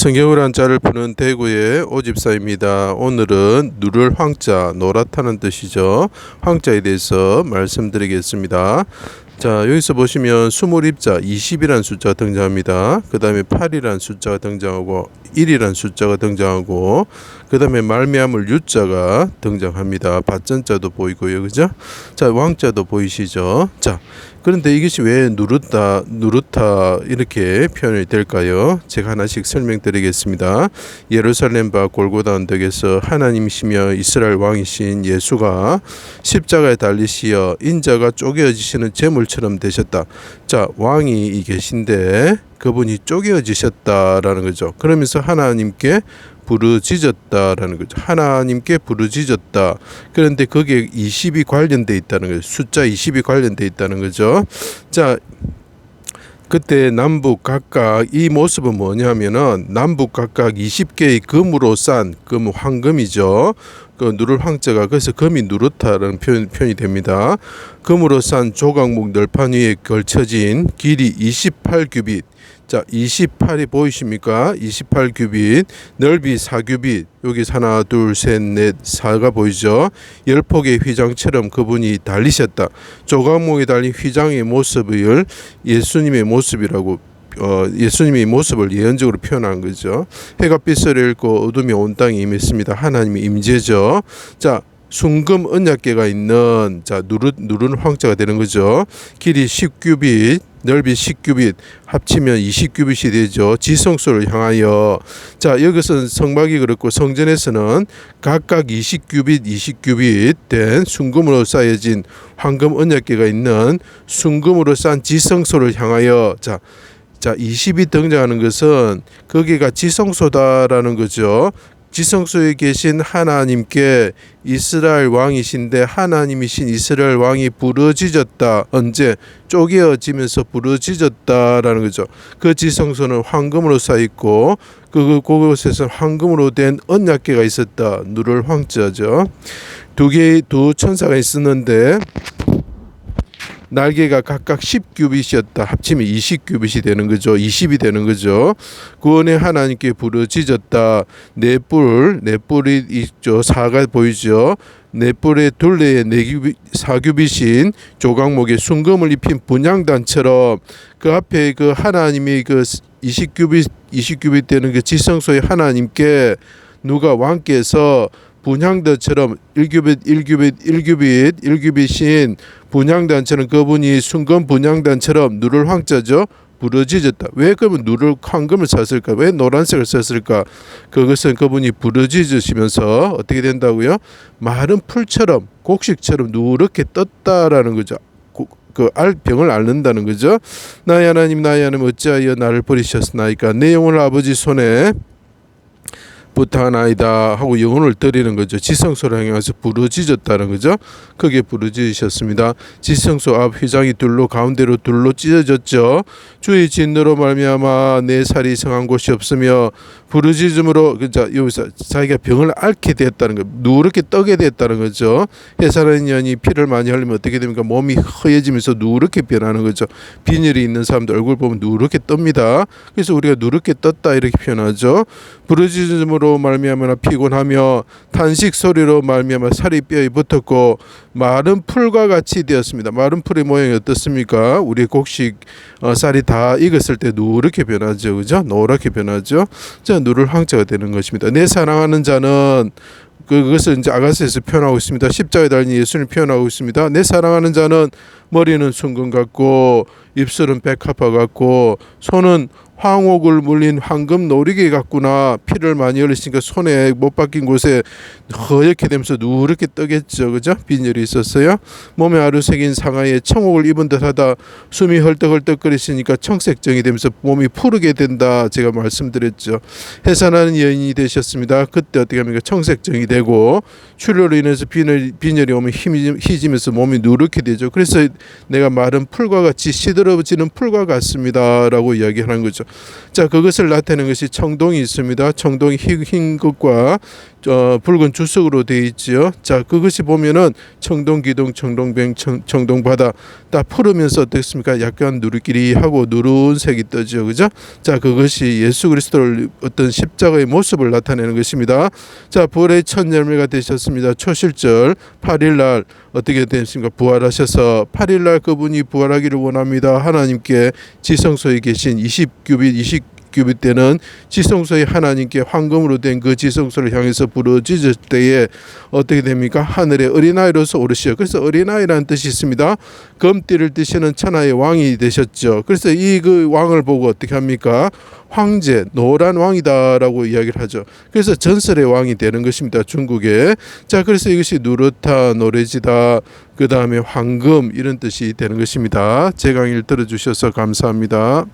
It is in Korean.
성경을 한 자를 푸는 대구의 오집사입니다. 오늘은 누를 황자, 노랗다는 뜻이죠. 황자에 대해서 말씀드리겠습니다. 자, 여기서 보시면 수물입자 20이라는 숫자가 등장합니다. 그 다음에 8이라는 숫자가 등장하고 1이라는 숫자가 등장하고 그 다음에 말미암을 유자가 등장합니다. 밭전자도 보이고요. 그죠? 자, 왕자도 보이시죠? 자, 그런데 이것이 왜 누르다, 누르다 이렇게 표현이 될까요? 제가 하나씩 설명드리겠습니다. 예루살렘과 골고다 언덕에서 하나님이시며 이스라엘 왕이신 예수가 십자가에 달리시어 인자가 쪼개어지시는 제물 처럼 되셨다. 자, 왕이 이 계신데 그분이 쪼개어지셨다라는 거죠. 그러면서 하나님께 부르짖었다라는 거죠. 하나님께 부르짖었다. 그런데 거기에 20이 관련돼 있다는 거죠. 숫자 20이 관련돼 있다는 거죠. 자, 그때 남북 각각 이 모습은 뭐냐면은 남북 각각 20개의 금으로 싼 금 황금이죠. 그 누를 황자가 그래서 금이 누렇다라는 표현, 표현이 됩니다. 금으로 싼 조각목 널판 위에 걸쳐진 길이 28규빗. 자, 28이 보이십니까? 28 규빗, 넓이 4 규빗. 여기 하나, 둘, 셋, 넷, 4가 보이죠? 열 폭의 휘장처럼 그분이 달리셨다. 조각목에 달린 휘장의 모습을 예수님의 모습이라고 어, 예수님의 모습을 예언적으로 표현한 거죠. 해가 빛을 잃고 어둠이 온 땅에 임했습니다. 하나님의 임재죠. 자, 순금 언약계가 있는 자 누르 누르는 황자가 되는 거죠. 길이 10규빗, 넓이 10규빗, 합치면 20규빗이 되죠. 지성소를 향하여 자 여기서는 성막이 그렇고 성전에서는 각각 20규빗, 20규빗 된 순금으로 쌓여진 황금 언약계가 있는 순금으로 싼 지성소를 향하여 자 자, 20이 등장하는 것은 거기가 지성소다라는 거죠. 지성소에 계신 하나님께 이스라엘 왕이신데 하나님이신 이스라엘 왕이 부르짖었다. 언제 쪼개어지면서 부르짖었다라는 거죠. 그 지성소는 황금으로 쌓여 있고 그 그곳에서 황금으로 된 언약궤가 있었다. 누를 황자죠. 두 개의 두 천사가 있었는데 날개가 각각 10규빗이었다. 합치면 20규빗이 되는 거죠. 20이 되는 거죠. 구원의 하나님께 부르짖었다. 네 뿔, 네 뿔이 있죠. 사가 보이죠. 네 뿔의 둘레에 네 규빗, 사규빗인 조각목에 순금을 입힌 분양단처럼 그 앞에 그 하나님이 그 20규빗, 20규빗 되는 그 지성소의 하나님께 누가 왕께서 분향단처럼 1규빗 1규빗 1규빗 1규빗인 분향단처럼 그분이 순금 분향단처럼 누를 황자죠. 부르짖었다. 왜 그러면 누를 황금을 썼을까? 왜 노란색을 썼을까? 그것은 그분이 부르짖으시면서 어떻게 된다고요? 마른 풀처럼 곡식처럼 누렇게 떴다라는 거죠. 그알 병을 앓는다는 거죠. 나의 하나님 나의 하나님 어찌하여 나를 버리셨나이까 내 영혼을 아버지 손에 부탁하나이다 하고 영혼을 드리는 거죠. 지성소를 향해서 부르짖었다는 거죠. 크게 부르짖으셨습니다. 지성소 앞 휘장이 둘로 가운데로 둘로 찢어졌죠. 주의 진노로 말미암아 내 살이 성한 곳이 없으며 부르짖음으로 그자 여기서 자기가 병을 앓게 되었다는 거, 누렇게 떠게 되었다는 거죠. 해산한 년이 피를 많이 흘리면 어떻게 됩니까? 몸이 허해지면서 누렇게 변하는 거죠. 빈혈이 있는 사람들 얼굴 보면 누렇게 뜹니다. 그래서 우리가 누렇게 떴다 이렇게 표현하죠. 부르짖음으로 말미암아 피곤하며 탄식 소리로 말미암아 살이 뼈에 붙었고 마른 풀과 같이 되었습니다. 마른 풀의 모양이 어떻습니까? 우리 곡식 어, 쌀이 다 익었을 때 누렇게 변하죠, 그죠? 노랗게 변하죠. 자, 누를 황자가 되는 것입니다. 내 사랑하는 자는 그것을 이제 아가스에서 표현하고 있습니다. 십자가에 달린 예수를 표현하고 있습니다. 내 사랑하는 자는 머리는 순금 같고 입술은 백합화 같고 손은 황옥을 물린 황금 노리개 같구나. 피를 많이 흘리시니까 손에 못 박힌 곳에 허옇게 되면서 누렇게 떠겠죠. 그죠? 빈혈이 있었어요. 몸에 아루색인 상하에 청옥을 입은 듯하다. 숨이 헐떡헐떡거리시니까 청색정이 되면서 몸이 푸르게 된다. 제가 말씀드렸죠. 해산하는 여인이 되셨습니다. 그때 어떻게 합니까? 청색정이 되고 출혈로 인해서 빈혈, 빈혈이 오면 힘이 희지면서 몸이 누렇게 되죠. 그래서 내가 마른 풀과 같이 시들어지는 풀과 같습니다라고 이야기하는 거죠 자 그것을 나타내는 것이 청동이 있습니다. 청동이 흰, 흰 것과 어, 붉은 주석으로 되어 있지요. 자 그것이 보면은 청동 기둥, 청동뱅, 청, 청동 바다 딱 풀으면서 어떻습니까? 약간 누리끼리 하고 누른색이 떠죠, 그죠? 자 그것이 예수 그리스도를 어떤 십자가의 모습을 나타내는 것입니다. 자 부활의 첫 열매가 되셨습니다. 초실절 8일 날 어떻게 되십니까? 부활하셔서 8일 날 그분이 부활하기를 원합니다. 하나님께 지성소에 계신 20규빗 20 규빗 때는 지성소에 하나님께 황금으로 된 그 지성소를 향해서 부르짖을 때에 어떻게 됩니까? 하늘의 어린아이로서 오르시어. 그래서 어린아이라는 뜻이 있습니다. 검띠를 뜨시는 천하의 왕이 되셨죠. 그래서 이 그 왕을 보고 어떻게 합니까? 황제, 노란 왕이다라고 이야기를 하죠. 그래서 전설의 왕이 되는 것입니다. 중국에. 자, 그래서 이것이 누르타, 노래지다, 그 다음에 황금 이런 뜻이 되는 것입니다. 제 강의를 들어주셔서 감사합니다.